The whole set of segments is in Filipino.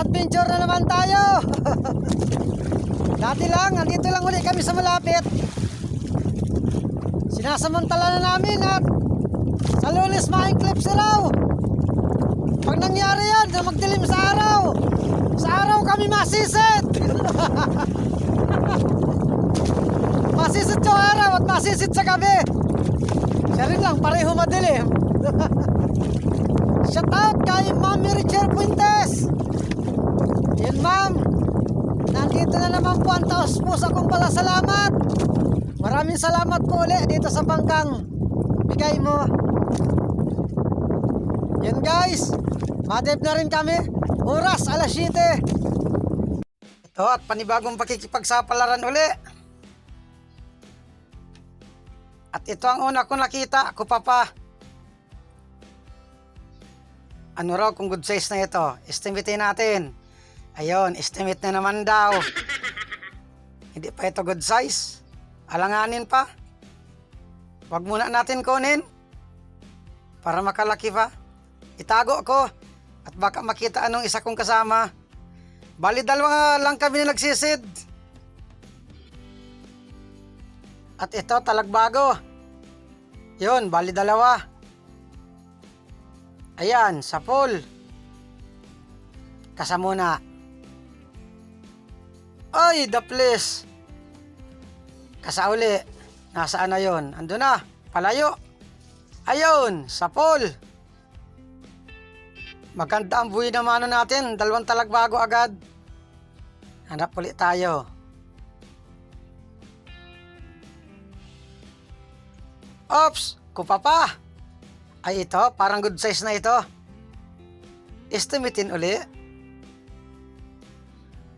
adventure na naman tayo! Dati lang andito lang ulit kami sa malapit. Sinasamantala na namin at sa lunes mga eclipse raw. Pag nangyari yan magdilim sa araw. Sa araw kami masisit! Masisit sa araw at masisit sa gabi. Siya rin lang pareho madilim. Shout kay Mami Richard Fuentes. Yan ma'am. Nandito na naman po ang taos puso kong pala salamat. Maraming salamat po ulit dito sa bangkang bigay mo. Yan guys. Madep na rin kami. Oras alas 7. Ito at panibagong pakikipagsapalaran uli. At ito ang una ko nakita. Ako pa. Ano raw kung good size na ito? Estimate natin. Ayun, estimate na naman daw. Hindi pa ito good size. Alanganin pa. Huwag muna natin kunin. Para makalaki pa. Itago ko. At baka makita anong isa kong kasama. Bali dalawa lang kami na nagsisid. At ito talagbago. Yun, bali dalawa. Ayan, sa pool. Kasamuna. Ay, the place. Kasauli. Nasaan na yon? Ando na. Palayo. Ayun, sa pool. Maganda ang buhay na mano natin. Dalawang talagbago agad. Hanap ulit tayo. Ops! Kupa pa! Ay ito, parang good size na ito. Estimatein uli.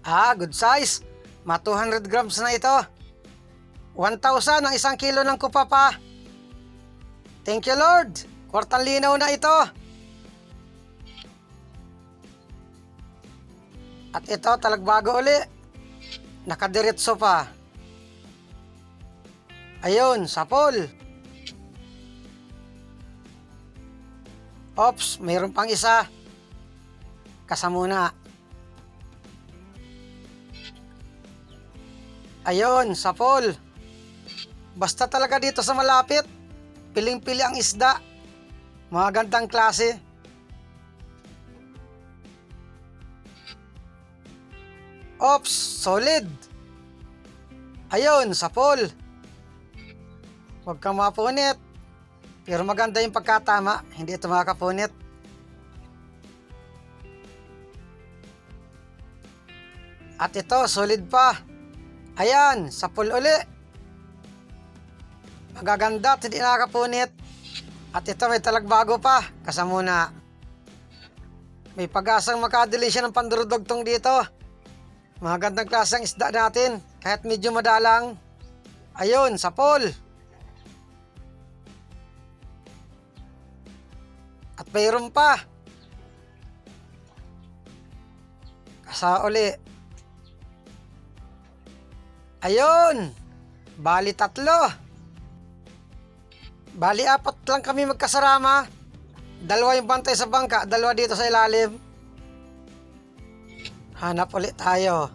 Ah, good size. Ma 200 grams na ito. 1,000 ang isang kilo ng kupa pa. Thank you Lord. Kwartang linaw na ito. At ito, talagbago uli. Nakadiretso pa. Ayun, sa pool. Ops, mayroon pang isa. Kasamuna. Ayun, sa pool. Basta talaga dito sa malapit, piling-pili ang isda. Mga gandang klase. Ops, solid. Ayun, sa pool. Huwag kang mapunit. Pero maganda yung pagkatama, hindi ito makakapunit. At ito, solid pa. Ayan, sa pool uli. Magaganda at hindi nakakapunit. At ito may talagbago pa, kasamuna. May pag-asang makadili siya ng pandurudugtong dito. Mga gandang klaseng isda natin, kahit medyo madalang. Ayun, sa pool. At mayroon pa. Kasa uli. Ayun. Bali tatlo. Bali apat lang kami magkasarama. Dalawa yung bantay sa bangka, dalawa dito sa ilalim. Hanap ulit tayo.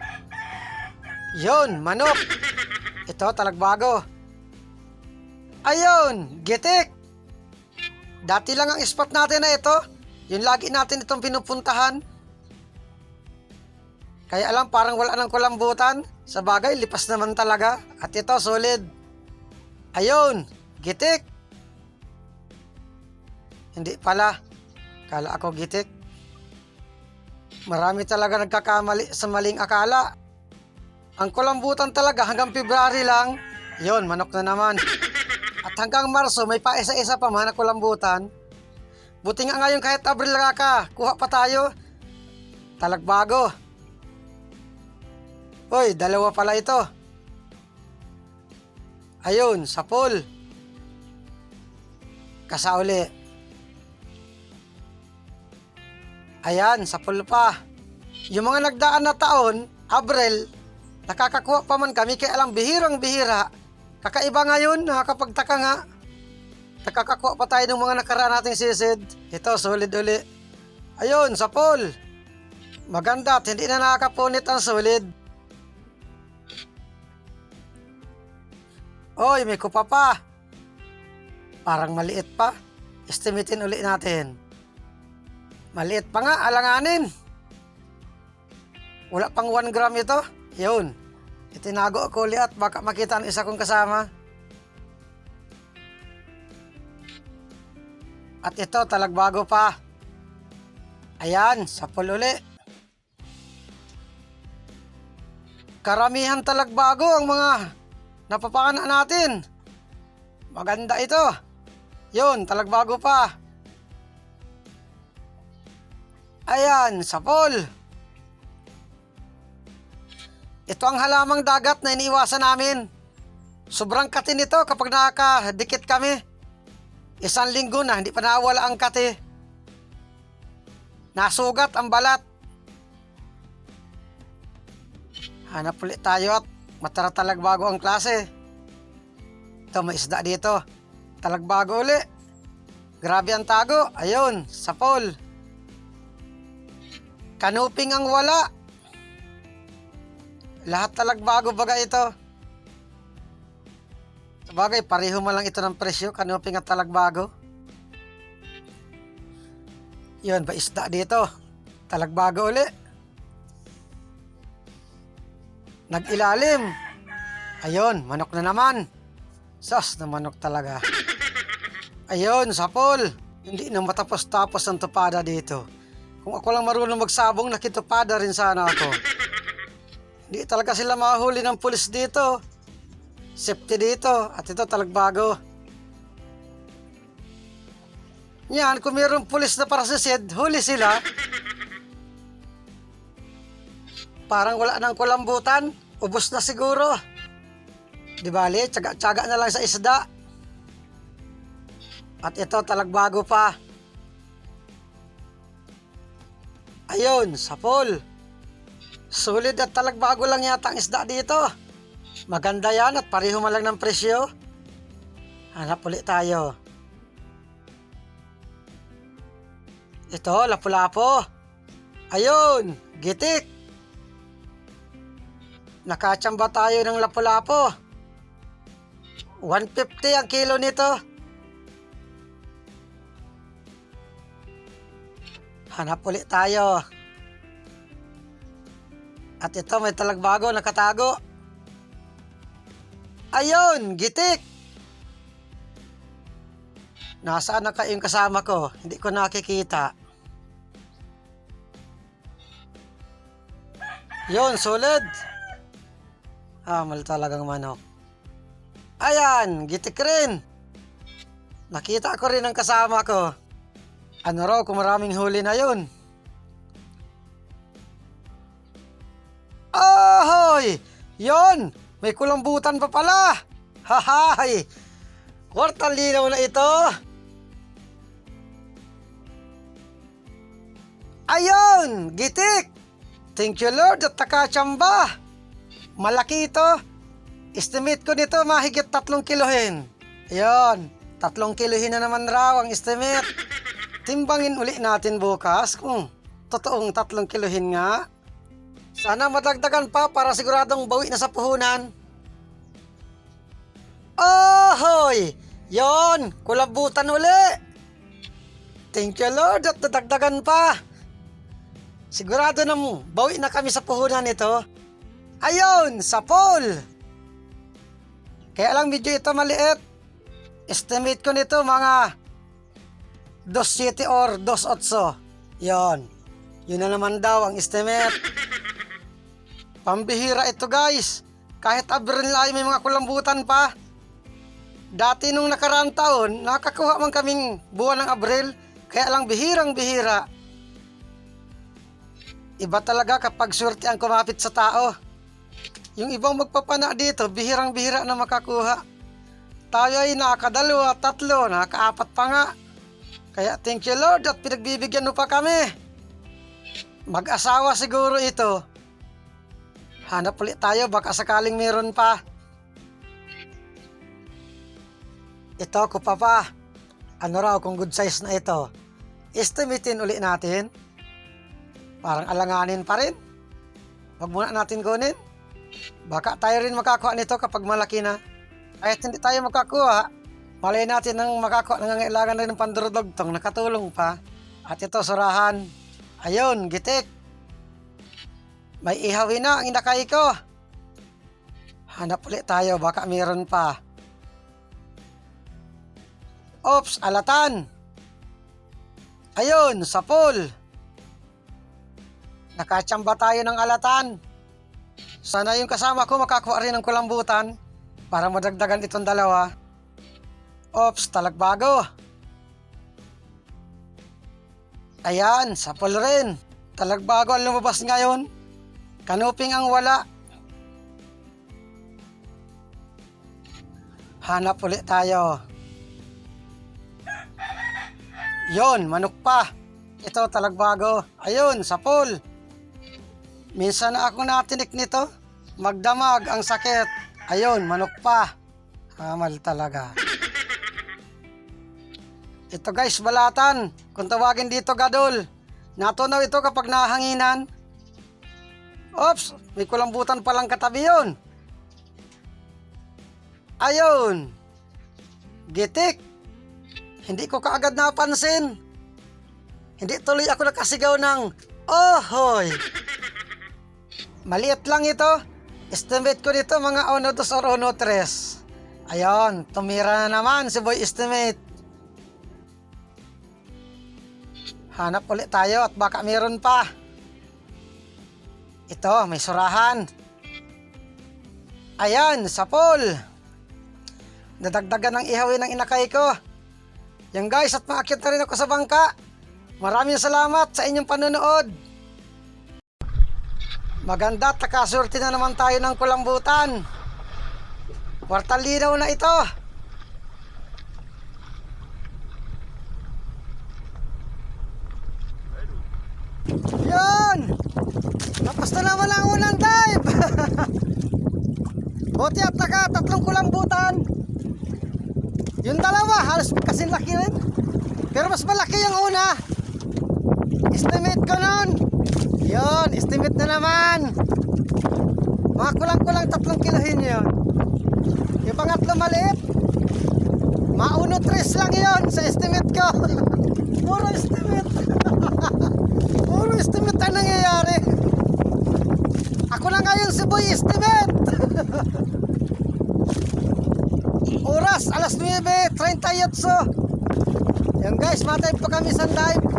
Yun, manok. Ito, talagbago. Ayun, gitik. Dati lang ang spot natin na ito. Yung lagi natin itong pinupuntahan. Kaya alam, parang wala ng kulambutan. Sa bagay, lipas naman talaga. At ito, solid. Ayun, gitik. Hindi pala. Kala ako gitik. Marami talaga nagkakamali sa maling akala. Ang kulambutan talaga hanggang February lang. Yon, manok na naman. At hanggang Marso, may pa isa-isa pa man na kulambutan. Buti nga ngayon kahit Abril ka, kuha pa tayo. Talagbago. Hoy, dalawa pala ito. Ayun, sa pool. Kasauli. Ayan, sa pool pa. Yung mga nagdaan na taon, Abril, nakakakuha pa man kami kaya alam bihirang bihira. Kakaiba ngayon, nakakapagtaka nga. Nakakakuha pa tayo ng mga nakaraan nating sisid. Ito, solid uli. Ayun, sa pool. Maganda at hindi na nakakapunit ang solid. Oy, may kupa pa. Parang maliit pa. Estimatein uli natin. Maliit pa nga, alanganin. Wala pang 1 gram ito. Yun. Itinago ko ulit at baka makita ang isa kong kasama. At ito, talagbago pa. Ayan, sapul uli. Karamihan talagbago ang mga napapakana natin. Maganda ito. Yun, talagbago pa. Ayan, sapol. Ito ang halamang dagat na iniiwasan namin. Sobrang kati nito kapag nakakadikit kami. Isang linggo na, hindi pa nawala ang kati. Nasugat ang balat. Hanap ulit tayo at matara talagbago ang klase. Ito, may isda dito. Talagbago uli. Grabe ang tago. Ayun, sapol. Kanuping ang wala. Lahat talagbago baga ito. Sabagay, pareho man lang ito ng presyo. Kanuping at talagbago. Yun, ba isda dito. Talagbago uli. Nag-ilalim. Ayun, manok na naman. Sos na manok talaga. Ayun, sapol. Hindi na matapos-tapos ang tupada dito. Kung ako lang marunong magsabong, nakitupada rin sana ako. Hindi talaga sila mahuli ng pulis dito. Safety dito. At ito talagbago. Yan, kung mayroong pulis na para sa SED, huli sila. Parang wala nang kulambutan. Ubus na siguro. Di bali, tsaga-tsaga na lang sa isda. At ito, talagbago pa. Ayun, sapol. Solid at talagbago lang yata ang isda dito. Maganda yan at pareho man lang ng presyo. Hanap ulit tayo. Ito, lapu-lapo. Ayun, gitik. Nakachamba tayo ng lapu-lapo. 150 ang kilo nito. Hanap ulit tayo. At ito may talagbago nakatago. Ayun, gitik. Nasaan na kayong kasama ko? Hindi ko nakikita. Yun, solid. Amal talagang manok. Ayan, gitik rin. Nakita ko rin ang kasama ko. Ano raw kung maraming huli na yun? Ahoy! Yon! May kulambutan pa pala! Hahay! Kwartang linaw na ito! Ayun! Gitik! Thank you Lord at takachamba! Malaki ito! Estimate ko nito mahigit tatlong kilohin. Ayun! Tatlong kilohin na naman raw ang estimate. Timbangin uli natin bukas kung totoong tatlong kilohin nga. Sana madagdagan pa para siguradong bawi na sa puhunan. Ahoy! Yon! Kulabutan uli! Thank you Lord at nadagdagan pa. Sigurado na mo, bawi na kami sa puhunan nito. Ayun! Sa pool! Kaya lang medyo ito maliit. Estimate ko nito mga 2.7 or 2.8. Yon. Yun na naman daw ang estimate. Pambihira ito guys. Kahit Abril ay may mga kulambutan pa. Dati nung nakaraan taon, nakakuha man kaming buwan ng Abril. Kaya lang bihirang bihira. Iba talaga kapag swerte ang kumapit sa tao. Yung ibang magpapana dito, bihirang bihira na makakuha. Tayo ay nakadalawa, tatlo, nakaapat pa nga. Kaya thank you Lord at pinagbibigyan mo pa kami. Mag-asawa siguro ito. Hanap ulit tayo, baka sakaling meron pa. Ito ko pa pa. Ano raw kung good size na ito? Estimatein ulit natin. Parang alanganin pa rin. Huwag muna natin kunin. Baka tayo rin makakuha nito kapag malaki na. Kahit hindi tayo makakuha, malay natin ng makakuha nangangailangan rin ng pandurudugtong, nakatulong pa. At ito, surahan. Ayun, gitik. May ihawin na ang inakay ko. Hanap ulit tayo, baka meron pa. Ops, alatan. Ayun, sa pool. Nakachamba tayo ng alatan. Sana yung kasama ko makakuha rin ng kulambutan para madagdagan itong dalawa. Ops, talagbago. Ayan, sa pool rin. Talagbago ang lumabas ngayon. Kanuping ang wala. Hanap ulit tayo. Yon, manok pa. Ito talagbago. Ayun, sa pool. Minsan na ako natinik nito. Magdamag ang sakit. Ayun, manok pa. Hamal talaga. Ito guys, balatan. Kung tawagin dito gadol. Natunaw ito kapag nahanginan. Ops, may kulambutan palang katabi yun. Ayun. Gitik. Hindi ko kaagad napansin. Hindi tuloy ako nakasigaw ng, Ohoy! Maliit lang ito. Estimate ko dito mga 1, 2 or 1, 3. Ayun, tumira na naman si Boy Estimate. Hanap ulit tayo at baka meron pa. Ito, may surahan. Ayan, sa pool. Nadagdagan ng ihawin ng inakay ko. Yan guys, at maakyat na rin ako sa bangka. Maraming salamat sa inyong panonood. Maganda at nakasurti na naman tayo ng kulambutan. Kwartal linaw na ito. Yan! Tapos na naman ang unang dive! Buti at naka tatlong kulambutan. Yung dalawa, halos kasing laki rin. Pero mas malaki yung una. Estimate ko nun. Yun, estimate na naman. Mga kulang-kulang tatlong kilohin yun. Yung pangatlo maliit. Mauno tres lang yun sa estimate ko. Puro estimate. Puro estimate ang nangyayari. Ako na ngayon si Boy Estimate. Oras, alas 9.38. Yan guys, matay pa kami sa dive.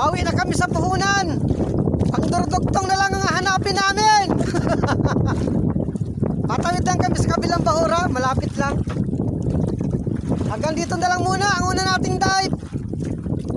Bawi na kami sa puhunan. Pangdurdugtong na lang ang hanapin namin. Matawid lang kami sa kabilang bahura, malapit lang. Hanggang dito na lang muna ang una nating dive.